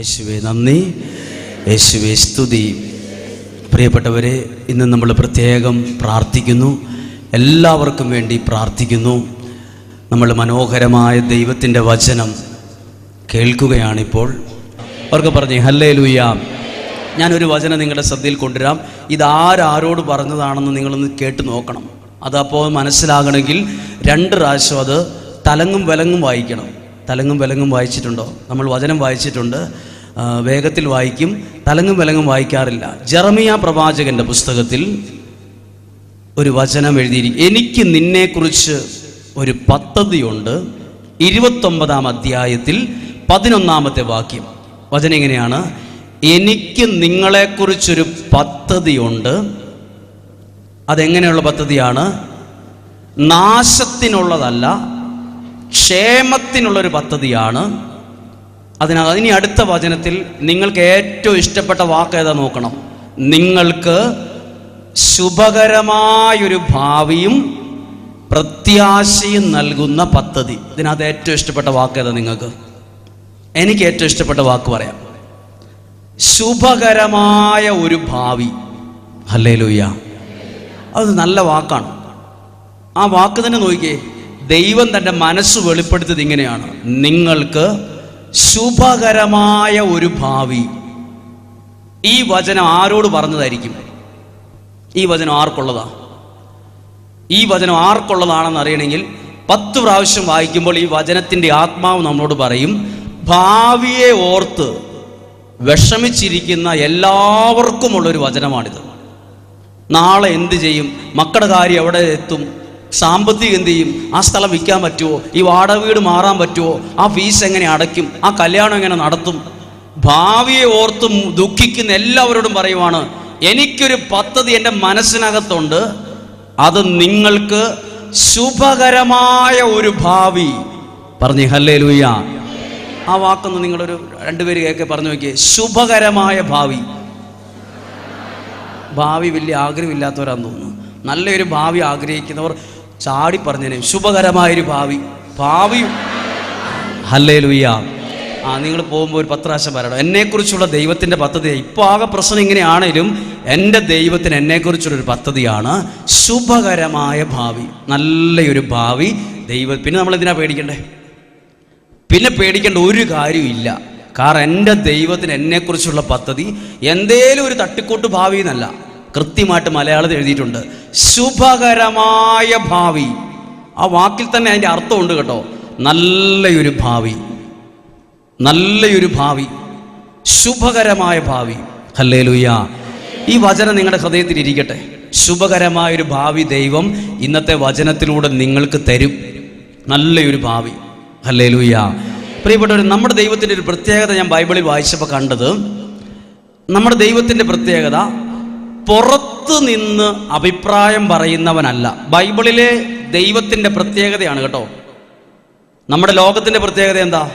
യേശുവെ നന്ദി. യേശുവെ സ്തുതി. പ്രിയപ്പെട്ടവരെ ഇന്ന് നമ്മൾ പ്രത്യേകം പ്രാർത്ഥിക്കുന്നു. എല്ലാവർക്കും വേണ്ടി പ്രാർത്ഥിക്കുന്നു. നമ്മൾ മനോഹരമായ ദൈവത്തിന്റെ വചനം കേൾക്കുകയാണിപ്പോൾ. അവർക്ക് പറഞ്ഞു ഹല്ലേ ലൂയ ഞാനൊരു വചനം നിങ്ങളുടെ ശ്രദ്ധയിൽ കൊണ്ടുവരാം. ഇതാരാരോട് പറഞ്ഞതാണെന്ന് നിങ്ങളൊന്ന് കേട്ട് നോക്കണം. അതപ്പോൾ മനസ്സിലാകണമെങ്കിൽ രണ്ട് പ്രാവശ്യം അത് തലങ്ങും വിലങ്ങും വായിക്കണം. തലങ്ങും വിലങ്ങും വായിച്ചിട്ടുണ്ടോ? നമ്മൾ വചനം വായിച്ചിട്ടുണ്ട്. വേഗത്തിൽ വായിക്കും തലങ്ങും വിലങ്ങും വായിക്കാറില്ല. ജെറമിയ പ്രവാചകന്റെ പുസ്തകത്തിൽ ഒരു വചനം എഴുതിയിരിക്കും എനിക്ക് നിന്നെക്കുറിച്ച് ഒരു പദ്ധതിയുണ്ട്. ഇരുപത്തൊമ്പതാം അധ്യായത്തിൽ പതിനൊന്നാമത്തെ വാക്യം. വചനം എങ്ങനെയാണ്? എനിക്ക് നിങ്ങളെക്കുറിച്ചൊരു പദ്ധതിയുണ്ട്. അതെങ്ങനെയുള്ള പദ്ധതിയാണ്? നാശത്തിനുള്ളതല്ല ക്ഷേമത്തിനുള്ളൊരു പദ്ധതിയാണ്. അതിനകത്ത് ഇനി അടുത്ത വചനത്തിൽ നിങ്ങൾക്ക് ഏറ്റവും ഇഷ്ടപ്പെട്ട വാക്ക് ഏതാ നോക്കണം. നിങ്ങൾക്ക് ശുഭകരമായൊരു ഭാവിയും പ്രത്യാശയും നൽകുന്ന പദ്ധതി. ഇതിനകത്ത് ഏറ്റവും ഇഷ്ടപ്പെട്ട വാക്ക് ഏതാ നിങ്ങൾക്ക്? എനിക്ക് ഏറ്റവും ഇഷ്ടപ്പെട്ട വാക്ക് പറയാം. ശുഭകരമായ ഒരു ഭാവി. അല്ലേ ലൂയ്യ അത് നല്ല വാക്കാണ്. ആ വാക്ക് തന്നെ നോക്കിയേ ദൈവം തന്റെ മനസ്സ് വെളിപ്പെടുത്തിയത് ഇങ്ങനെയാണ്. നിങ്ങൾക്ക് ശുഭകരമായ ഒരു ഭാവി. ഈ വചനം ആരോട് പറഞ്ഞതായിരിക്കും? ഈ വചനം ആർക്കുള്ളതാ? ഈ വചനം ആർക്കുള്ളതാണെന്ന് അറിയണമെങ്കിൽ പത്ത് പ്രാവശ്യം വായിക്കുമ്പോൾ ഈ വചനത്തിന്റെ ആത്മാവ് നമ്മളോട് പറയും ഭാവിയെ ഓർത്ത് വിഷമിച്ചിരിക്കുന്ന എല്ലാവർക്കുമുള്ളൊരു വചനമാണിത്. നാളെ എന്ത് ചെയ്യും? മക്കളുടെ കാര്യം എവിടെ എത്തും? സാമ്പത്തികം എന്ത് ചെയ്യും? ആ സ്ഥലം വിൽക്കാൻ പറ്റുമോ ഈ വാടക വീട് മാറാൻ പറ്റുമോ ആ ഫീസ് എങ്ങനെ അടയ്ക്കും? ആ കല്യാണം എങ്ങനെ നടത്തും? ഭാവിയെ ഓർത്തും ദുഃഖിക്കുന്ന എല്ലാവരോടും പറയുവാണ് എനിക്കൊരു പദ്ധതി എന്റെ മനസ്സിനകത്തുണ്ട്. അത് നിങ്ങൾക്ക് ശുഭകരമായ ഒരു ഭാവി. പറഞ്ഞു ഹല്ലേ ലൂയ ആ വാക്കൊന്ന് നിങ്ങളൊരു രണ്ടുപേര് കേൾക്കെ പറഞ്ഞു നോക്കിയേ. ശുഭകരമായ ഭാവി. ഭാവി വലിയ ആഗ്രഹമില്ലാത്തവരാന്ന് തോന്നുന്നു. നല്ലൊരു ഭാവി ആഗ്രഹിക്കുന്നവർ ചാടി പറഞ്ഞേനെ ശുഭകരമായൊരു ഭാവി. ഭാവി ഹല്ലേ ലുയ്യ ആ നിങ്ങൾ പോകുമ്പോൾ ഒരു പത്ത് പ്രാവശ്യം പറയണം. എന്നെക്കുറിച്ചുള്ള ദൈവത്തിന്റെ പദ്ധതി ഇപ്പോൾ ആകെ പ്രശ്നം ഇങ്ങനെയാണേലും എന്റെ ദൈവത്തിന് എന്നെക്കുറിച്ചുള്ളൊരു പദ്ധതിയാണ് ശുഭകരമായ ഭാവി. നല്ലൊരു ഭാവി ദൈവ പിന്നെ നമ്മൾ എന്തിനാ പേടിക്കണ്ടേ? പിന്നെ പേടിക്കേണ്ട ഒരു കാര്യമില്ല കാരണം എന്റെ ദൈവത്തിന് എന്നെക്കുറിച്ചുള്ള പദ്ധതി എന്തേലും ഒരു തട്ടിക്കൂട്ട് ഭാവി എന്നല്ല കൃത്യമായിട്ട് മലയാളത്തിൽ എഴുതിയിട്ടുണ്ട്. ശുഭകരമായ ഭാവി. ആ വാക്കിൽ തന്നെ അതിന്റെ അർത്ഥമുണ്ട് കേട്ടോ. നല്ലൊരു ഭാവി. നല്ലൊരു ഭാവി. ശുഭകരമായ ഭാവി. ഹല്ലേ ഈ വചനം നിങ്ങളുടെ ഹൃദയത്തിൽ ഇരിക്കട്ടെ. ശുഭകരമായൊരു ഭാവി ദൈവം ഇന്നത്തെ വചനത്തിലൂടെ നിങ്ങൾക്ക് തരും. നല്ലൊരു ഭാവി. ഹല്ലേ പ്രിയപ്പെട്ടവർ നമ്മുടെ ദൈവത്തിന്റെ ഒരു പ്രത്യേകത ഞാൻ ബൈബിളിൽ വായിച്ചപ്പോൾ കണ്ടത് നമ്മുടെ ദൈവത്തിന്റെ പ്രത്യേകത പുറത്ത് നിന്ന് അഭിപ്രായം പറയുന്നവനല്ല. ബൈബിളിലെ ദൈവത്തിന്റെ പ്രത്യേകതയാണ് കേട്ടോ. നമ്മുടെ ലോകത്തിന്റെ പ്രത്യേകത എന്താ?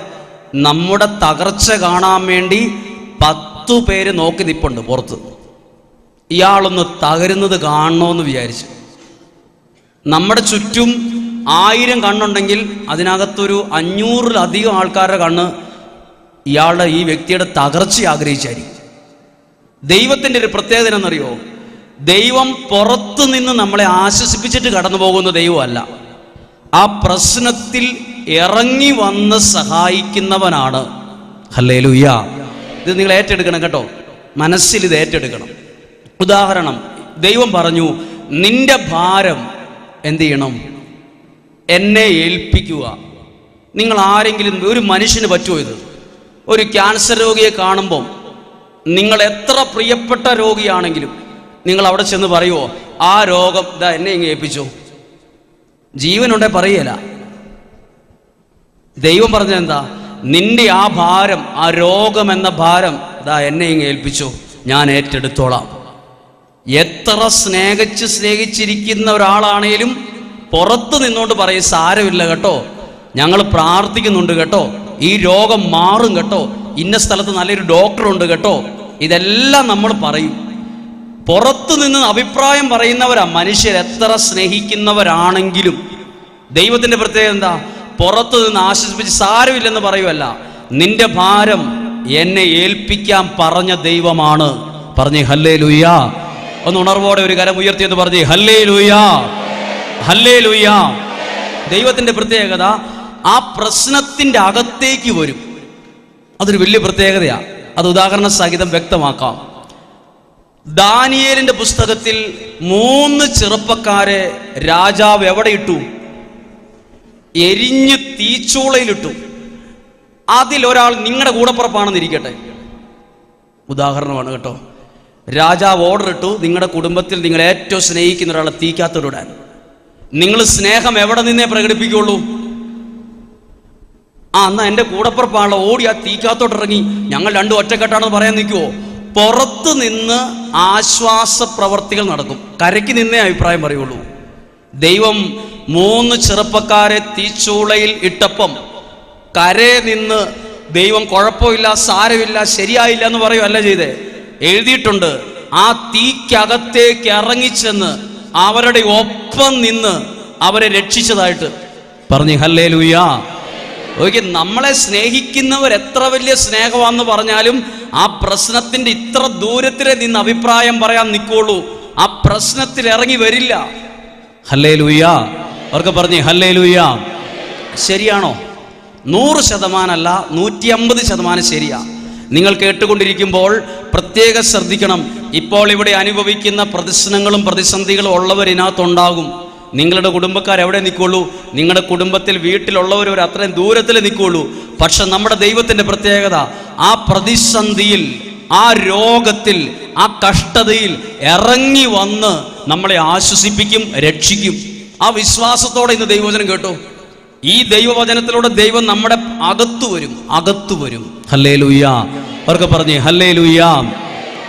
നമ്മുടെ തകർച്ച കാണാൻ വേണ്ടി പത്തു പേര് നോക്കി നിപ്പുണ്ട് പുറത്ത്. ഇയാളൊന്ന് തകരുന്നത് കാണണമെന്ന് വിചാരിച്ചു. നമ്മുടെ ചുറ്റും ആയിരം കണ്ണുണ്ടെങ്കിൽ അതിനകത്തൊരു അഞ്ഞൂറിലധികം ആൾക്കാരുടെ കണ്ണ് ഇയാളുടെ ഈ വ്യക്തിയുടെ തകർച്ച ആഗ്രഹിച്ചായിരിക്കും. ദൈവത്തിന്റെ ഒരു പ്രത്യേകത എന്നറിയോ ദൈവം പുറത്തു നിന്ന് നമ്മളെ ആശ്വസിപ്പിച്ചിട്ട് കടന്നു പോകുന്ന ദൈവമല്ല. ആ പ്രശ്നത്തിൽ ഇറങ്ങി വന്ന് സഹായിക്കുന്നവനാണ്. ഹല്ലേ ലുയ്യ ഇത് നിങ്ങൾ ഏറ്റെടുക്കണം കേട്ടോ. മനസ്സിൽ ഇത് ഏറ്റെടുക്കണം. ഉദാഹരണം ദൈവം പറഞ്ഞു നിന്റെ ഭാരം എന്ത് ചെയ്യണം? എന്നെ ഏൽപ്പിക്കുക. നിങ്ങൾ ആരെങ്കിലും ഒരു മനുഷ്യന് പറ്റുമോ ഇത്? ഒരു ക്യാൻസർ രോഗിയെ കാണുമ്പം നിങ്ങൾ എത്ര പ്രിയപ്പെട്ട രോഗിയാണെങ്കിലും നിങ്ങൾ അവിടെ ചെന്ന് പറയുമോ ആ രോഗം ഇതാ എന്നെ ഇങ്ങ് ഏൽപ്പിച്ചു. ജീവനുണ്ടെ പറയല. ദൈവം പറഞ്ഞ എന്താ? നിന്റെ ആ ഭാരം ആ രോഗം എന്ന ഭാരം ഇതാ എന്നെ ഇങ്ങ് ഏൽപ്പിച്ചു ഞാൻ ഏറ്റെടുത്തോളാം. എത്ര സ്നേഹിച്ച് സ്നേഹിച്ചിരിക്കുന്ന ഒരാളാണേലും പുറത്ത് നിന്നോണ്ട് പറയും സാരമില്ല കേട്ടോ ഞങ്ങൾ പ്രാർത്ഥിക്കുന്നുണ്ട് കേട്ടോ ഈ രോഗം മാറും കേട്ടോ ഇന്ന സ്ഥലത്ത് നല്ലൊരു ഡോക്ടർ ഉണ്ട് കേട്ടോ. ഇതെല്ലാം നമ്മൾ പറയും. പുറത്തു നിന്ന് അഭിപ്രായം പറയുന്നവരാ. മനുഷ്യർ എത്ര സ്നേഹിക്കുന്നവരാണെങ്കിലും. ദൈവത്തിന്റെ പ്രത്യേകത എന്താ? പുറത്തു നിന്ന് ആശ്വസിപ്പിച്ച് സാരമില്ലെന്ന് പറയുമല്ല നിന്റെ ഭാരം എന്നെ ഏൽപ്പിക്കാൻ പറഞ്ഞ ദൈവമാണ്. പറഞ്ഞു ഹല്ലേ ലുയ്യാ ഒന്ന് ഉണർവോടെ ഒരു കരം ഉയർത്തിയെന്ന് പറഞ്ഞു ഹല്ലേ ലുയ്യാ ഹല്ലേ ലുയ്യാ ദൈവത്തിന്റെ പ്രത്യേകത ആ പ്രശ്നത്തിന്റെ അകത്തേക്ക് വരും. അതൊരു വലിയ പ്രത്യേകതയാണ് അത് ഉദാഹരണ സഹിതം വ്യക്തമാക്കാം. ദാനിയേലിന്റെ പുസ്തകത്തിൽ മൂന്ന് ചെറുപ്പക്കാരെ രാജാവ് എവിടെ ഇട്ടു എരിഞ്ഞ് തീച്ചൂളയിലിട്ടു. അതിലൊരാൾ നിങ്ങളുടെ കൂടപ്പുറപ്പാണെന്നിരിക്കട്ടെ ഉദാഹരണമാണ് കേട്ടോ. രാജാവ് ഓർഡർ ഇട്ടു നിങ്ങളുടെ കുടുംബത്തിൽ നിങ്ങൾ ഏറ്റവും സ്നേഹിക്കുന്ന ഒരാളെ തീക്കാത്തോടിടാൻ നിങ്ങൾ സ്നേഹം എവിടെ നിന്നേ പ്രകടിപ്പിക്കുള്ളൂ ആ എന്നാ എന്റെ കൂടപ്പുറപ്പാണല്ലോ ഓടി ആ തീക്കാത്തോട്ട് ഇറങ്ങി. ഞങ്ങൾ രണ്ടും ഒറ്റക്കെട്ടാണെന്ന് പറയാൻ നിൽക്കുവോ? പുറത്ത് നിന്ന് ആശ്വാസ പ്രവർത്തികൾ നടക്കും. കരയ്ക്ക് നിന്നേ അഭിപ്രായം പറയുള്ളൂ. ദൈവം മൂന്ന് ചെറുപ്പക്കാരെ തീച്ചൂളയിൽ ഇട്ടപ്പം കരയെ നിന്ന് ദൈവം കുഴപ്പമില്ല സാരമില്ല ശരിയായില്ല എന്ന് പറയുമല്ല ചെയ്തേ. എഴുതിയിട്ടുണ്ട് ആ തീക്കകത്തേക്ക് ഇറങ്ങിച്ചെന്ന് അവരുടെ ഒപ്പം നിന്ന് അവരെ രക്ഷിച്ചതായിട്ട്. പറഞ്ഞു ഹല്ലേ ലൂയാ ഓക്കെ നമ്മളെ സ്നേഹിക്കുന്നവർ എത്ര വലിയ സ്നേഹമാണെന്ന് പറഞ്ഞാലും ആ പ്രശ്നത്തിന്റെ ഇത്ര ദൂരത്തിലെ നിന്ന് അഭിപ്രായം പറയാൻ നിൽക്കുള്ളൂ. ആ പ്രശ്നത്തിൽ ഇറങ്ങി വരില്ല. ഹല്ലേ ലൂയ അവർക്ക് പറഞ്ഞേ ഹല്ലേ ലൂയ ശരിയാണോ? നൂറ് ശതമാനമല്ല നൂറ്റി അമ്പത് ശതമാനം ശരിയാ. നിങ്ങൾ കേട്ടുകൊണ്ടിരിക്കുമ്പോൾ പ്രത്യേകം ശ്രദ്ധിക്കണം. ഇപ്പോൾ ഇവിടെ അനുഭവിക്കുന്ന പ്രതിസന്ധികളും പ്രതിസന്ധികളും ഉള്ളവർ ഇതിനകത്തുണ്ടാകും. നിങ്ങളുടെ കുടുംബക്കാർ എവിടെ നിൽക്കുള്ളൂ? നിങ്ങളുടെ കുടുംബത്തിൽ വീട്ടിലുള്ളവർ ഒരു അത്രയും ദൂരത്തിൽ നിൽക്കുള്ളൂ. പക്ഷെ നമ്മുടെ ദൈവത്തിന്റെ പ്രത്യേകത ആ പ്രതിസന്ധിയിൽ ആ രോഗത്തിൽ ആ കഷ്ടതയിൽ ഇറങ്ങി വന്ന് നമ്മളെ ആശ്വസിപ്പിക്കും രക്ഷിക്കും. ആ വിശ്വാസത്തോടെ ഇന്ന് ദൈവവചനം കേട്ടോ. ഈ ദൈവവചനത്തിലൂടെ ദൈവം നമ്മുടെ അകത്തു വരും അകത്തു വരും. ഹല്ലേ ലുയ്യ അവർക്ക് പറഞ്ഞേ ഹല്ലേ ലുയ്യ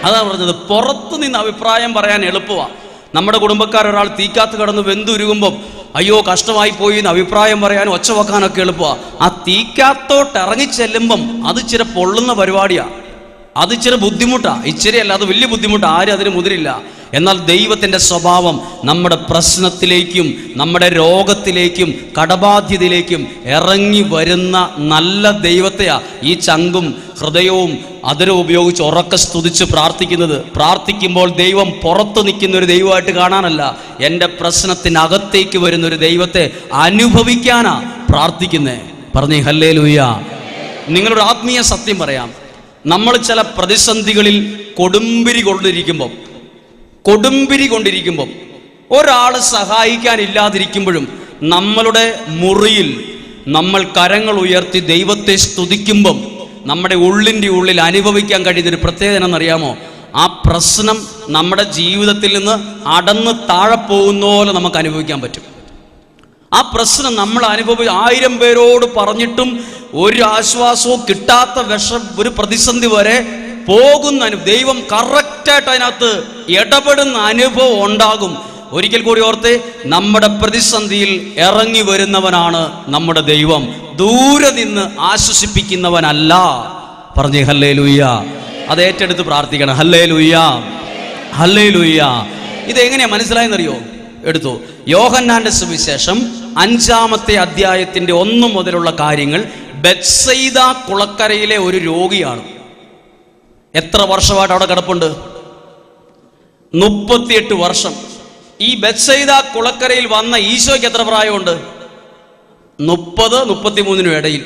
അതാ പറഞ്ഞത് പുറത്തു നിന്ന് അഭിപ്രായം പറയാൻ എളുപ്പമാണ് നമ്മുടെ കുടുംബക്കാർ ഒരാൾ തീക്കാത്ത് കടന്ന് വെന്തുരുകുമ്പം അയ്യോ കഷ്ടമായി പോയി എന്ന് അഭിപ്രായം പറയാനും ഒച്ച വെക്കാനൊക്കെ എളുപ്പമാണ് ആ തീക്കാത്തോട്ട് ഇറങ്ങി ചെല്ലുമ്പം അത് ചില പൊള്ളുന്ന പരിപാടിയാണ് അത് ഇച്ചിരി ബുദ്ധിമുട്ടാ. ഇച്ചിരി അല്ല അത് വലിയ ബുദ്ധിമുട്ടാ. ആരും അതിന് മുതിരില്ല. എന്നാൽ ദൈവത്തിന്റെ സ്വഭാവം നമ്മുടെ പ്രശ്നത്തിലേക്കും നമ്മുടെ രോഗത്തിലേക്കും കടബാധ്യതയിലേക്കും ഇറങ്ങി വരുന്ന നല്ല ദൈവത്തെയാ ഈ ചങ്കും ഹൃദയവും അതിരും ഉപയോഗിച്ച് ഉറക്കെ സ്തുതിച്ച് പ്രാർത്ഥിക്കുന്നത്. പ്രാർത്ഥിക്കുമ്പോൾ ദൈവം പുറത്ത് നിൽക്കുന്ന ഒരു ദൈവമായിട്ട് കാണാനല്ല എന്റെ പ്രശ്നത്തിനകത്തേക്ക് വരുന്ന ഒരു ദൈവത്തെ അനുഭവിക്കാനാ പ്രാർത്ഥിക്കുന്നത് പറഞ്ഞേ ഹല്ലേ ലൂയ നിങ്ങളൊരു ആത്മീയ സത്യം പറയാം. നമ്മൾ ചില പ്രതിസന്ധികളിൽ കൊടുമ്പിരി കൊണ്ടിരിക്കുമ്പം കൊടുമ്പിരി കൊണ്ടിരിക്കുമ്പം ഒരാൾ സഹായിക്കാനില്ലാതിരിക്കുമ്പോഴും നമ്മളുടെ മുറിയിൽ നമ്മൾ കരങ്ങൾ ഉയർത്തി ദൈവത്തെ സ്തുതിക്കുമ്പം നമ്മുടെ ഉള്ളിന്റെ ഉള്ളിൽ അനുഭവിക്കാൻ കഴിയുന്ന ഒരു പ്രത്യേകത എന്നറിയാമോ ആ പ്രശ്നം നമ്മുടെ ജീവിതത്തിൽ നിന്ന് അടന്ന് താഴെ പോകുന്ന പോലെ നമുക്ക് അനുഭവിക്കാൻ പറ്റും. ആ പ്രശ്നം നമ്മൾ അനുഭവി ആയിരം പേരോട് പറഞ്ഞിട്ടും ഒരു ആശ്വാസവും കിട്ടാത്ത വിഷം ഒരു പ്രതിസന്ധി വരെ പോകുന്ന ദൈവം കറക്റ്റായിട്ട് അതിനകത്ത് ഇടപെടുന്ന അനുഭവം ഉണ്ടാകും. ഒരിക്കൽ കൂടി ഓർത്ത് നമ്മുടെ പ്രതിസന്ധിയിൽ ഇറങ്ങി വരുന്നവനാണ് നമ്മുടെ ദൈവം. ദൂരെ നിന്ന് ആശ്വസിപ്പിക്കുന്നവനല്ല. പറഞ്ഞേ ഹല്ലേ ലൂയ്യ അത് ഏറ്റെടുത്ത് പ്രാർത്ഥിക്കണം. ഹല്ലേ ലൂയ്യ ഹല്ലേ ലൂയ്യ ഇത് എങ്ങനെയാ മനസ്സിലായെന്നറിയോ? എടുത്തു. യോഹന്നാന്റെ സുവിശേഷം അഞ്ചാമത്തെ അധ്യായത്തിന്റെ ഒന്ന് മുതലുള്ള കാര്യങ്ങൾ ബെത്സൈദ കുളക്കരയിലെ ഒരു രോഗിയാണ്. എത്ര വർഷമായിട്ട് അവിടെ കിടപ്പുണ്ട്? മുപ്പത്തിയെട്ട് വർഷം. ഈ ബെത്സൈദ കുളക്കരയിൽ വന്ന ഈശോയ്ക്ക് എത്ര പ്രായമുണ്ട്? മുപ്പത് മുപ്പത്തിമൂന്നിനും ഇടയിൽ.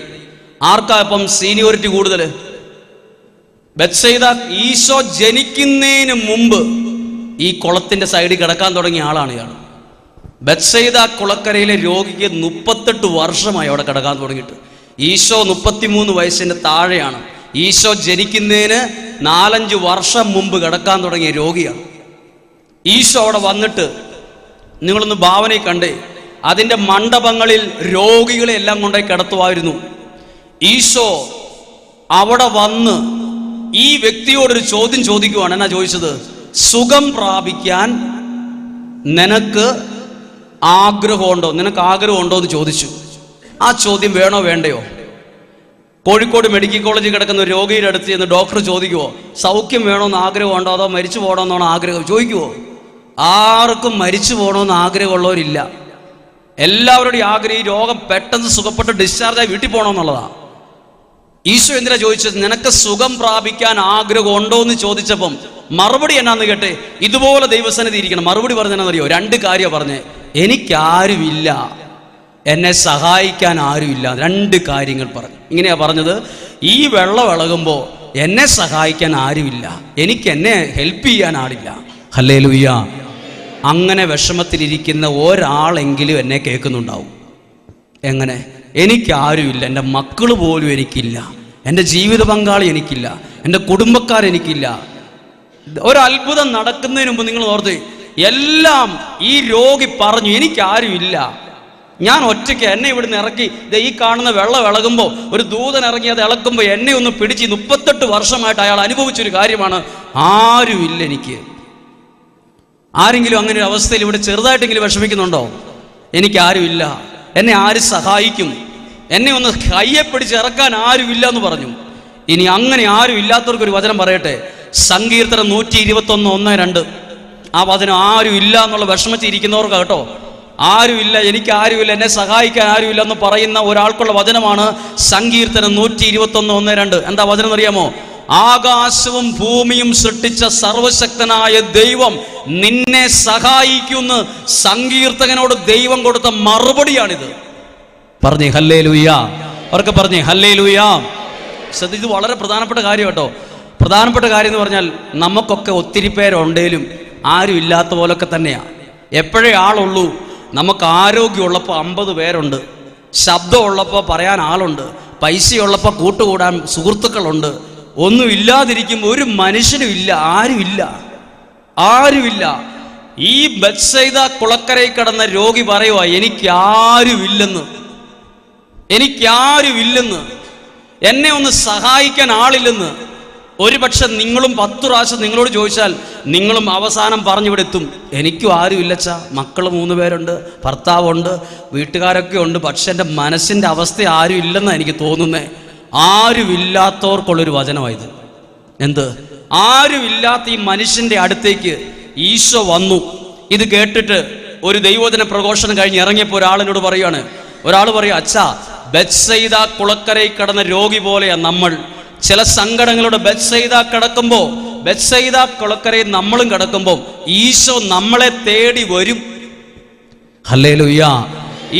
ആർക്കാ ഇപ്പം സീനിയോറിറ്റി കൂടുതൽ ബെത്സൈദ ഈശോ ജനിക്കുന്നതിന് മുമ്പ് ഈ കുളത്തിന്റെ സൈഡിൽ കിടക്കാൻ തുടങ്ങിയ ആളാണ് ഇയാൾ. ബത്സൈദ കുളക്കരയിലെ രോഗിക്ക് മുപ്പത്തെട്ട് വർഷമായി അവിടെ കിടക്കാൻ തുടങ്ങിയിട്ട്. ഈശോ മുപ്പത്തിമൂന്ന് വയസ്സിന് താഴെയാണ്. ഈശോ ജനിക്കുന്നതിന് നാലഞ്ച് വർഷം മുമ്പ് കിടക്കാൻ തുടങ്ങിയ രോഗിയാണ്. ഈശോ അവിടെ വന്നിട്ട് നിങ്ങളൊന്ന് ഭാവനയെ കണ്ടേ. അതിന്റെ മണ്ഡപങ്ങളിൽ രോഗികളെ എല്ലാം കൊണ്ടുപോയി കിടത്തുമായിരുന്നു. ഈശോ അവിടെ വന്ന് ഈ വ്യക്തിയോടൊരു ചോദ്യം ചോദിക്കുവാണ്. എന്നാ ചോദിച്ചത്? സുഖം പ്രാപിക്കാൻ നിനക്ക് ആഗ്രഹമുണ്ടോ? നിനക്ക് ആഗ്രഹമുണ്ടോ എന്ന് ചോദിച്ചു. ആ ചോദ്യം വേണോ വേണ്ടയോ? കോഴിക്കോട് മെഡിക്കൽ കോളേജിൽ കിടക്കുന്ന ഒരു രോഗിയുടെ അടുത്ത് ചെന്ന് ഡോക്ടർ ചോദിക്കുവോ സൗഖ്യം വേണമെന്ന് ആഗ്രഹമുണ്ടോ അതോ മരിച്ചു പോകണമെന്നാണോ ആഗ്രഹം? ചോദിക്കുവോ ആർക്കും മരിച്ചു പോകണമെന്ന് ആഗ്രഹമുള്ളവരില്ല. എല്ലാവരുടെയും ആഗ്രഹം ഈ രോഗം പെട്ടെന്ന് സുഖപ്പെട്ട് ഡിസ്ചാർജായി വീട്ടിൽ പോകണമെന്നുള്ളതാണ് ഈശോ എന്തിനാ ചോദിച്ചത്? നിനക്ക് സുഖം പ്രാപിക്കാൻ ആഗ്രഹം ഉണ്ടോ എന്ന് ചോദിച്ചപ്പം മറുപടി എന്നാന്ന് കേട്ടെ ഇതുപോലെ ദൈവസന്നിധി ഇരിക്കണം. മറുപടി പറഞ്ഞെന്നറിയോ രണ്ട് കാര്യം പറഞ്ഞേ. എനിക്കാരുമില്ല. എന്നെ സഹായിക്കാൻ ആരുമില്ല രണ്ട് കാര്യങ്ങൾ പറഞ്ഞു. ഇങ്ങനെയാ പറഞ്ഞത് ഈ വെള്ളം ഇളകുമ്പോൾ എന്നെ സഹായിക്കാൻ ആരുമില്ല എനിക്ക് എന്നെ ഹെൽപ്പ് ചെയ്യാൻ ആളില്ല. ഹല്ലേ ലുയ്യ അങ്ങനെ വിഷമത്തിലിരിക്കുന്ന ഒരാളെങ്കിലും എന്നെ കേൾക്കുന്നുണ്ടാവും. എങ്ങനെ? എനിക്കാരുമില്ല എന്റെ മക്കൾ പോലും എനിക്കില്ല എന്റെ ജീവിത പങ്കാളി എനിക്കില്ല എന്റെ കുടുംബക്കാർ എനിക്കില്ല. ഒരത്ഭുതം നടക്കുന്നതിന് മുമ്പ് നിങ്ങൾ ഓർത്ത് എല്ലാം ഈ രോഗി പറഞ്ഞു എനിക്കാരുമില്ല ഞാൻ ഒറ്റയ്ക്ക് എന്നെ ഇവിടുന്ന് ഇറക്കി. ഈ കാണുന്ന വെള്ളം ഇളകുമ്പോൾ ഒരു ദൂതൻ ഇറങ്ങി അത് ഇളക്കുമ്പോൾ എന്നെ ഒന്ന് പിടിച്ച് മുപ്പത്തെട്ട് വർഷമായിട്ട് അയാൾ അനുഭവിച്ചൊരു കാര്യമാണ്. ആരുമില്ല എനിക്ക്. ആരെങ്കിലും അങ്ങനെ ഒരു അവസ്ഥയിൽ ഇവിടെ ചെറുതായിട്ടെങ്കിലും വിഷമിക്കുന്നുണ്ടോ? എനിക്ക് ആരുമില്ല. എന്നെ ആര് സഹായിക്കും? എന്നെ ഒന്ന് കയ്യെ പിടിച്ച് ഇറക്കാൻ ആരുമില്ല എന്ന് പറഞ്ഞു. ഇനി അങ്ങനെ ആരും ഇല്ലാത്തവർക്ക് ഒരു വചനം പറയട്ടെ. സങ്കീർത്തനം നൂറ്റി ഇരുപത്തി ഒന്ന് ഒന്ന് രണ്ട്. ആ വചനം ആരും ഇല്ല എന്നുള്ള വിഷമിച്ചിരിക്കുന്നവർക്ക് കേട്ടോ. ആരുമില്ല എനിക്ക് ആരുമില്ല എന്നെ സഹായിക്കാൻ ആരുമില്ല എന്ന് പറയുന്ന ഒരാൾക്കുള്ള വചനമാണ് സങ്കീർത്തനം നൂറ്റി ഇരുപത്തൊന്ന് ഒന്ന് രണ്ട്. എന്താ വചനം അറിയാമോ ആകാശവും ഭൂമിയും സൃഷ്ടിച്ച സർവശക്തനായ ദൈവം നിന്നെ സഹായിക്കുന്നു സങ്കീർത്തകനോട് ദൈവം കൊടുത്ത മറുപടിയാണിത്. പറഞ്ഞേ ഹല്ലേ ലൂയ അവർക്ക് പറഞ്ഞേ ഹല്ലേ ലൂയ ഇത് വളരെ പ്രധാനപ്പെട്ട കാര്യം കേട്ടോ. പ്രധാനപ്പെട്ട കാര്യം എന്ന് പറഞ്ഞാൽ നമുക്കൊക്കെ ഒത്തിരി പേരുണ്ടേലും ആരും ഇല്ലാത്ത പോലൊക്കെ തന്നെയാണ് എപ്പോഴേ ആളുള്ളൂ നമുക്ക് ആരോഗ്യമുള്ളപ്പോൾ അമ്പത് പേരുണ്ട്. ശബ്ദമുള്ളപ്പോൾ പറയാൻ ആളുണ്ട്. പൈസയുള്ളപ്പോൾ കൂട്ടുകൂടാൻ സുഹൃത്തുക്കളുണ്ട്. ഒന്നും ഇല്ലാതിരിക്കുമ്പോൾ ഒരു മനുഷ്യനും ഇല്ല ആരുമില്ല ആരുമില്ല ഈ ബത്സൈദ കുളക്കരയിൽ കടന്ന രോഗി പറയുക എനിക്കാരുമില്ലെന്ന് എനിക്കാരുമില്ലെന്ന് എന്നെ ഒന്ന് സഹായിക്കാൻ ആളില്ലെന്ന്. ഒരുപക്ഷെ നിങ്ങളും പത്തു പ്രാവശ്യം നിങ്ങളോട് ചോദിച്ചാൽ നിങ്ങളും അവസാനം പറഞ്ഞിവിടെ എത്തും എനിക്കും ആരുമില്ലച്ച. മക്കൾ മൂന്ന് പേരുണ്ട് ഭർത്താവുണ്ട് വീട്ടുകാരൊക്കെ ഉണ്ട്. പക്ഷെ എന്റെ മനസ്സിന്റെ അവസ്ഥ ആരും ഇല്ലെന്നാണ് എനിക്ക് തോന്നുന്നേ. ആരുമില്ലാത്തവർക്കുള്ളൊരു വചനമായത്. എന്ത്? ആരുമില്ലാത്ത ഈ മനുഷ്യന്റെ അടുത്തേക്ക് ഈശോ വന്നു. ഇത് കേട്ടിട്ട് ഒരു ദൈവോധന പ്രഘോഷണം കഴിഞ്ഞ് ഇറങ്ങിയപ്പോൾ ഒരാളിനോട് പറയുകയാണ്. ഒരാൾ പറയും അച്ഛാ ബെത്സൈദ കുളക്കരയിൽ കടന്ന രോഗി പോലെയാണ് നമ്മൾ. ചില സങ്കടങ്ങളുടെ ബെത്സൈദ കിടക്കുമ്പോൾ ബെത്സൈദ കുളക്കരയിൽ നമ്മളും കിടക്കുമ്പോൾ ഈശോ നമ്മളെ തേടി വരും. അല്ലേ ലുയ്യാ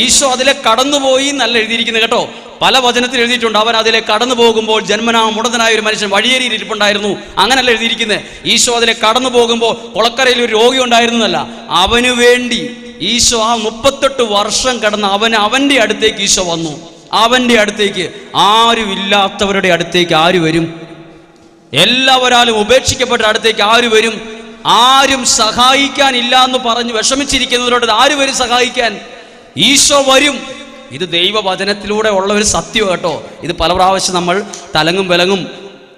ഈശോ അതിലെ കടന്നുപോയി എന്നല്ല എഴുതിയിരിക്കുന്നത് കേട്ടോ. പല വചനത്തിൽ എഴുതിയിട്ടുണ്ട് അവൻ അതിലെ കടന്നു പോകുമ്പോൾ ജന്മനാ മുടന്തനായ ഒരു മനുഷ്യൻ വഴിയേരിയിൽ ഇരിപ്പുണ്ടായിരുന്നു അങ്ങനല്ല എഴുതിയിരിക്കുന്നത്. ഈശോ അതിലെ കടന്നു പോകുമ്പോൾ കുളക്കരയിൽ ഒരു രോഗി ഉണ്ടായിരുന്നല്ല അവനു വേണ്ടി. ഈശോ ആ മുപ്പത്തെട്ട് വർഷം കടന്ന് അവൻ അവന്റെ അടുത്തേക്ക് ഈശോ വന്നു. അവന്റെ അടുത്തേക്ക് ആരുമില്ലാത്തവരുടെ അടുത്തേക്ക് ആര് വരും? എല്ലാവരാലും ഉപേക്ഷിക്കപ്പെട്ട അടുത്തേക്ക് ആര് വരും? ആരും സഹായിക്കാനില്ല എന്ന് പറഞ്ഞ് വിഷമിച്ചിരിക്കുന്നവരോട് ആര് വരും സഹായിക്കാൻ? ഈശോ വരും. ഇത് ദൈവവചനത്തിലൂടെ ഉള്ള ഒരു സത്യം കേട്ടോ. ഇത് പല പ്രാവശ്യം നമ്മൾ തലങ്ങും വിലങ്ങും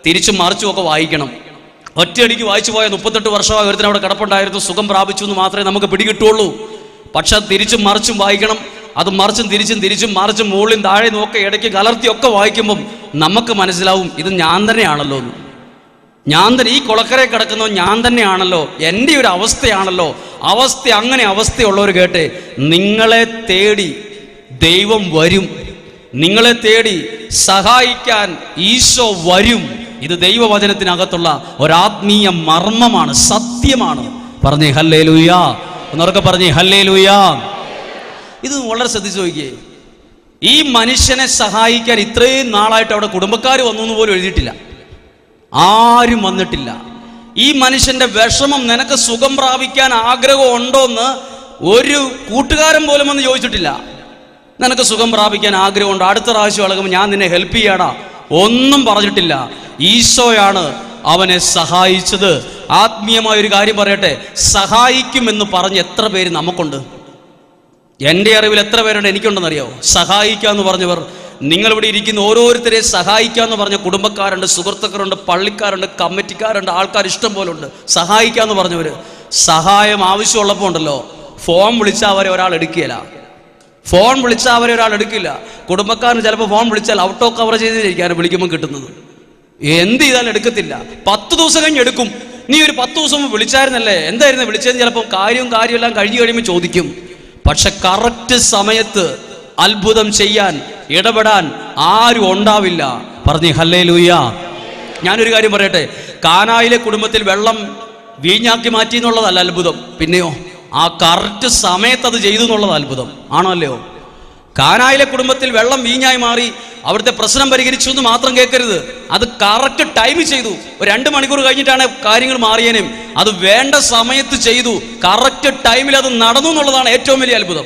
തിരിച്ചും മറിച്ചും ഒക്കെ വായിക്കണം. ഒറ്റയടിക്ക് വായിച്ചു പോയ മുപ്പത്തെട്ട് വർഷമായി ഒരുത്തിന് അവിടെ കിടപ്പുണ്ടായിരുന്നു. സുഖം പ്രാപിച്ചു എന്ന് മാത്രമേ നമുക്ക് പിടികിട്ടുള്ളൂ. പക്ഷെ തിരിച്ചും മറിച്ചും വായിക്കണം. അത് മറിച്ചും തിരിച്ചും തിരിച്ചും മറിച്ചും മുകളിൽ താഴെ നോക്കെ ഇടയ്ക്ക് കലർത്തിയൊക്കെ വായിക്കുമ്പം നമുക്ക് മനസ്സിലാവും ഇത് ഞാൻ തന്നെയാണല്ലോ എന്ന്. ഞാൻ തന്നെ ഈ കുളക്കരെ കിടക്കുന്നോ ഞാൻ തന്നെയാണല്ലോ. എന്റെ ഒരു അവസ്ഥയാണല്ലോ. അവസ്ഥ അങ്ങനെ അവസ്ഥയുള്ളവർ കേട്ടെ നിങ്ങളെ തേടി ദൈവം വരും. നിങ്ങളെ തേടി സഹായിക്കാൻ ഈശോ വരും. ഇത് ദൈവവചനത്തിനകത്തുള്ള ഒരാത്മീയ മർമ്മമാണ് സത്യമാണ്. പറഞ്ഞേ ഹല്ലേ ലുയാ എന്നൊക്കെ പറഞ്ഞേ ഹല്ലേ ലൂയ ഇത് വളരെ ശ്രദ്ധിച്ചു നോക്കിയേ. ഈ മനുഷ്യനെ സഹായിക്കാൻ ഇത്രയും നാളായിട്ട് അവിടെ കുടുംബക്കാർ വന്നു എന്ന് പോലും എഴുതിയിട്ടില്ല. ആരും വന്നിട്ടില്ല. ഈ മനുഷ്യന്റെ വിഷമം നിനക്ക് സുഖം പ്രാപിക്കാൻ ആഗ്രഹം ഉണ്ടോന്ന് ഒരു കൂട്ടുകാരൻ പോലും ഒന്ന് ചോദിച്ചിട്ടില്ല. നിനക്ക് സുഖം പ്രാപിക്കാൻ ആഗ്രഹമുണ്ട് അടുത്ത പ്രാവശ്യം ഇളകുമ്പോൾ ഞാൻ നിന്നെ ഹെൽപ്പ് ചെയ്യാടാ. ഒന്നും പറഞ്ഞിട്ടില്ല. ഈശോയാണ് അവനെ സഹായിച്ചത്. ആത്മീയമായ ഒരു കാര്യം പറയട്ടെ. സഹായിക്കുമെന്ന് പറഞ്ഞ് എത്ര പേര് നമുക്കുണ്ട്? എന്റെ അറിവിൽ എത്ര പേരുണ്ട് എനിക്കുണ്ടെന്നറിയാവോ? സഹായിക്കുക എന്ന് പറഞ്ഞവർ. നിങ്ങളിവിടെ ഇരിക്കുന്ന ഓരോരുത്തരെ സഹായിക്കാന്ന് പറഞ്ഞ കുടുംബക്കാരുണ്ട് സുഹൃത്തുക്കളുണ്ട് പള്ളിക്കാരുണ്ട് കമ്മിറ്റിക്കാരുണ്ട് ആൾക്കാർ ഇഷ്ടം പോലെ ഉണ്ട്. സഹായിക്കാന്ന് പറഞ്ഞവർ സഹായം ആവശ്യമുള്ളപ്പോൾ ഉണ്ടല്ലോ ഫോൺ വിളിച്ചാൽ അവരെ ഒരാൾ എടുക്കുകയില്ല. ഫോൺ വിളിച്ചാൽ അവരെ ഒരാൾ എടുക്കില്ല. കുടുംബക്കാരന് ചിലപ്പോൾ ഫോൺ വിളിച്ചാൽ ഔട്ട് ഓഫ് കവർ ചെയ്തിരിക്കാനും വിളിക്കുമ്പോൾ കിട്ടുന്നത്. എന്ത് ചെയ്താലും എടുക്കത്തില്ല. പത്ത് ദിവസം കഴിഞ്ഞ് എടുക്കും. നീ ഒരു പത്ത് ദിവസം വിളിച്ചായിരുന്നല്ലേ? എന്തായിരുന്നു വിളിച്ചതെന്ന് ചിലപ്പോൾ കാര്യവും കാര്യമെല്ലാം കഴിഞ്ഞ് കഴിയുമ്പോൾ ചോദിക്കും. പക്ഷെ കറക്റ്റ് സമയത്ത് അത്ഭുതം ചെയ്യാൻ ഇടപെടാൻ ആരും ഉണ്ടാവില്ല. പറഞ്ഞു ഹല്ലേ ലൂയ ഞാനൊരു കാര്യം പറയട്ടെ. കാനായിലെ കുടുംബത്തിൽ വെള്ളം വീഞ്ഞാക്കി മാറ്റി എന്നുള്ളതല്ല അത്ഭുതം. പിന്നെയോ ആ കറക്റ്റ് സമയത്ത് അത് ചെയ്തു എന്നുള്ളത് അത്ഭുതം. ആണോ അല്ലയോ? കാനായിലെ കുടുംബത്തിൽ വെള്ളം വീഞ്ഞായി മാറി അവിടുത്തെ പ്രശ്നം പരിഹരിച്ചു എന്ന് മാത്രം കേൾക്കരുത്. അത് കറക്റ്റ് ടൈം ചെയ്തു. ഒരു രണ്ട് മണിക്കൂർ കഴിഞ്ഞിട്ടാണ് കാര്യങ്ങൾ മാറിയേനും. അത് വേണ്ട സമയത്ത് ചെയ്തു. കറക്റ്റ് ടൈമിൽ അത് നടന്നു എന്നുള്ളതാണ് ഏറ്റവും വലിയ അത്ഭുതം.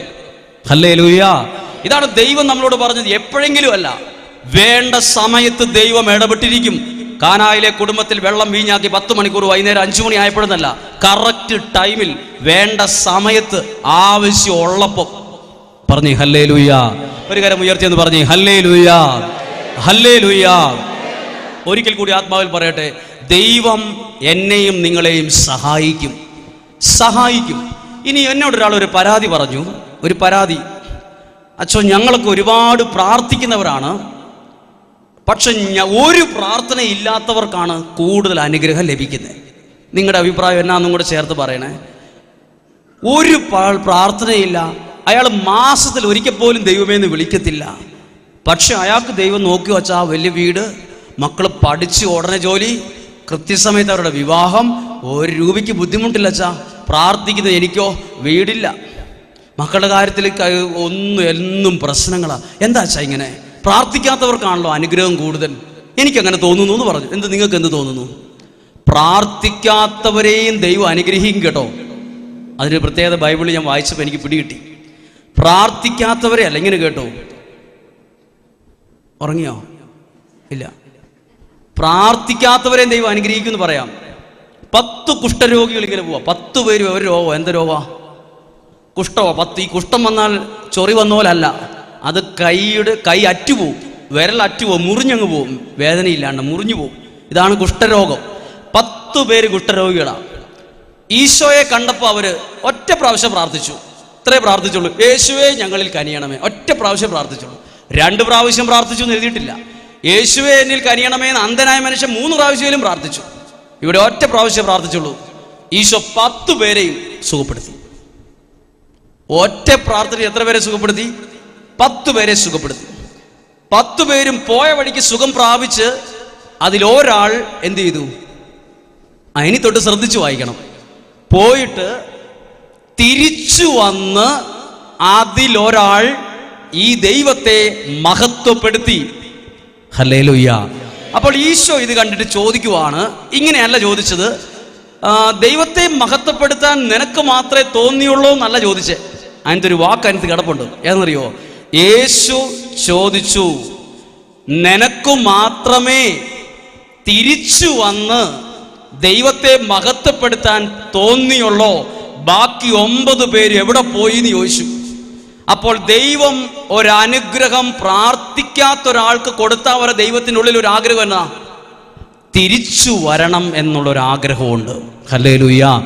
ഇതാണ് ദൈവം നമ്മളോട് പറഞ്ഞത്. എപ്പോഴെങ്കിലും അല്ല. വേണ്ട സമയത്ത് ദൈവം ഇടപെട്ടിരിക്കും. കാനായിലെ കുടുംബത്തിൽ വെള്ളം വീഞ്ഞാക്കി പത്ത് മണിക്കൂർ വൈകുന്നേരം അഞ്ചു മണി ആയപ്പോഴെന്നല്ല. കറക്റ്റ് ടൈമിൽ വേണ്ട സമയത്ത് ആവശ്യമുള്ളപ്പോൾ പറഞ്ഞേ ഹല്ലേ ലൂയ ഒരു കരം ഉയർത്തിയെന്ന് പറഞ്ഞു ഹല്ലേ ലൂയ ഹല്ലേ ലൂയ ഒരിക്കൽ കൂടി ആത്മാവിൽ പറയട്ടെ ദൈവം എന്നെയും നിങ്ങളെയും സഹായിക്കും. സഹായിക്കും. ഇനി എന്നോട് ഒരാൾ ഒരു പരാതി പറഞ്ഞു. ഒരു പരാതി. അച്ഛൻ ഞങ്ങളൊക്കെ ഒരുപാട് പ്രാർത്ഥിക്കുന്നവരാണ്. പക്ഷെ ഒരു പ്രാർത്ഥന ഇല്ലാത്തവർക്കാണ് കൂടുതൽ അനുഗ്രഹം ലഭിക്കുന്നത്. നിങ്ങളുടെ അഭിപ്രായം എന്നാന്നും കൂടെ ചേർത്ത് പറയണേ. ഒരു പ്രാർത്ഥനയില്ല. അയാൾ മാസത്തിൽ ഒരിക്കൽ പോലും ദൈവമേ എന്ന് വിളിക്കത്തില്ല. പക്ഷെ അയാൾക്ക് ദൈവം നോക്കി വച്ച ആ വലിയ വീട് മക്കൾ പഠിച്ച് ഉടനെ ജോലി കൃത്യസമയത്ത് അവരുടെ വിവാഹം ഒരു രൂപയ്ക്ക് ബുദ്ധിമുട്ടില്ല അച്ഛാ. പ്രാർത്ഥിക്കുന്നത് എനിക്കോ വീടില്ല. മക്കളുടെ കാര്യത്തിൽ ഒന്നും എന്നും പ്രശ്നങ്ങളാ. എന്താ അച്ഛാ ഇങ്ങനെ? പ്രാർത്ഥിക്കാത്തവർക്കാണല്ലോ അനുഗ്രഹം കൂടുതൽ. എനിക്കങ്ങനെ തോന്നുന്നു എന്ന് പറഞ്ഞു. എന്ത് നിങ്ങൾക്ക് എന്ത് തോന്നുന്നു? പ്രാർത്ഥിക്കാത്തവരെയും ദൈവം അനുഗ്രഹിക്കും കേട്ടോ. അതിന് പ്രത്യേകത ബൈബിൾ ഞാൻ വായിച്ചപ്പോൾ എനിക്ക് പിടികിട്ടി. പ്രാർത്ഥിക്കാത്തവരെ അല്ല. ഇങ്ങനെ കേട്ടോ. ഉറങ്ങിയോ? ഇല്ല. പ്രാർത്ഥിക്കാത്തവരെ ദൈവം അനുഗ്രഹിക്കും എന്ന് പറയാം. പത്ത് കുഷ്ഠരോഗികൾ ഇങ്ങനെ പോവാ. പത്ത് പേര് ഒരു രോഗം. എന്ത് രോഗോ? കുഷ്ഠമോ. പത്ത്. ഈ കുഷ്ഠം വന്നാൽ ചൊറി വന്ന പോലല്ല അത് കൈയുടെ കൈ അറ്റുപോകും വിരൽ അറ്റുപോകും മുറിഞ്ഞങ്ങ് പോവും. വേദനയില്ലാണ്ട് മുറിഞ്ഞു പോവും. ഇതാണ് കുഷ്ഠരോഗം. പത്ത് പേര് കുഷ്ഠരോഗികളാണ് ഈശോയെ കണ്ടപ്പോൾ അവർ ഒറ്റ പ്രാവശ്യം പ്രാർത്ഥിച്ചു. ഇത്രേ പ്രാർത്ഥിച്ചുള്ളൂ. യേശുവെ ഞങ്ങളിൽ കനിയണമേ. ഒറ്റ പ്രാവശ്യം പ്രാർത്ഥിച്ചുള്ളൂ. രണ്ട് പ്രാവശ്യം പ്രാർത്ഥിച്ചു എന്ന് എഴുതിയിട്ടില്ല. യേശുവെ എന്നിൽ കനിയണമേ എന്ന് അന്ധനായ മനുഷ്യൻ മൂന്ന് പ്രാവശ്യമേലും പ്രാർത്ഥിച്ചു. ഇവിടെ ഒറ്റ പ്രാവശ്യം പ്രാർത്ഥിച്ചുള്ളൂ. ഈശോ പത്ത് പേരെയും സുഖപ്പെടുത്തി. ഒറ്റ പ്രാർത്ഥന എത്ര പേരെ സുഖപ്പെടുത്തി? പത്ത് പേരെ സുഖപ്പെടുത്തി. പത്ത് പേരും പോയ വഴിക്ക് സുഖം പ്രാപിച്ച് അതിലൊരാൾ എന്ത് ചെയ്തു? അതിനി തൊട്ട് ശ്രദ്ധിച്ചു വായിക്കണം. പോയിട്ട് തിരിച്ചു വന്ന് അതിലൊരാൾ ഈ ദൈവത്തെ മഹത്വപ്പെടുത്തി. ഹലേലുയ്യ അപ്പോൾ ഈശോ ഇത് കണ്ടിട്ട് ചോദിക്കുവാണ് ഇങ്ങനെയല്ല ചോദിച്ചത് ദൈവത്തെ മഹത്വപ്പെടുത്താൻ നിനക്ക് മാത്രമേ തോന്നിയുള്ളൂ എന്നല്ല ചോദിച്ചേ. അതിന്റെ ഒരു വാക്ക് അതിനകത്ത് കിടപ്പുണ്ട്. ഏതെന്നറിയോ? യേശു ചോദിച്ചു നിനക്കു മാത്രമേ തിരിച്ചു വന്ന് ദൈവത്തെ മഹത്വപ്പെടുത്താൻ തോന്നിയുള്ളോ? ബാക്കി ഒമ്പത് പേര് എവിടെ പോയി എന്ന് ചോദിച്ചു. അപ്പോൾ ദൈവം ഒരനുഗ്രഹം പ്രാർത്ഥിക്കാത്ത ഒരാൾക്ക് കൊടുത്താൽ വരെ ദൈവത്തിന്റെ ഉള്ളിൽ ഒരു ആഗ്രഹം എന്നാ? തിരിച്ചു വരണം എന്നുള്ളൊരാഗ്രഹമുണ്ട്. ഹലേ ഹല്ലേ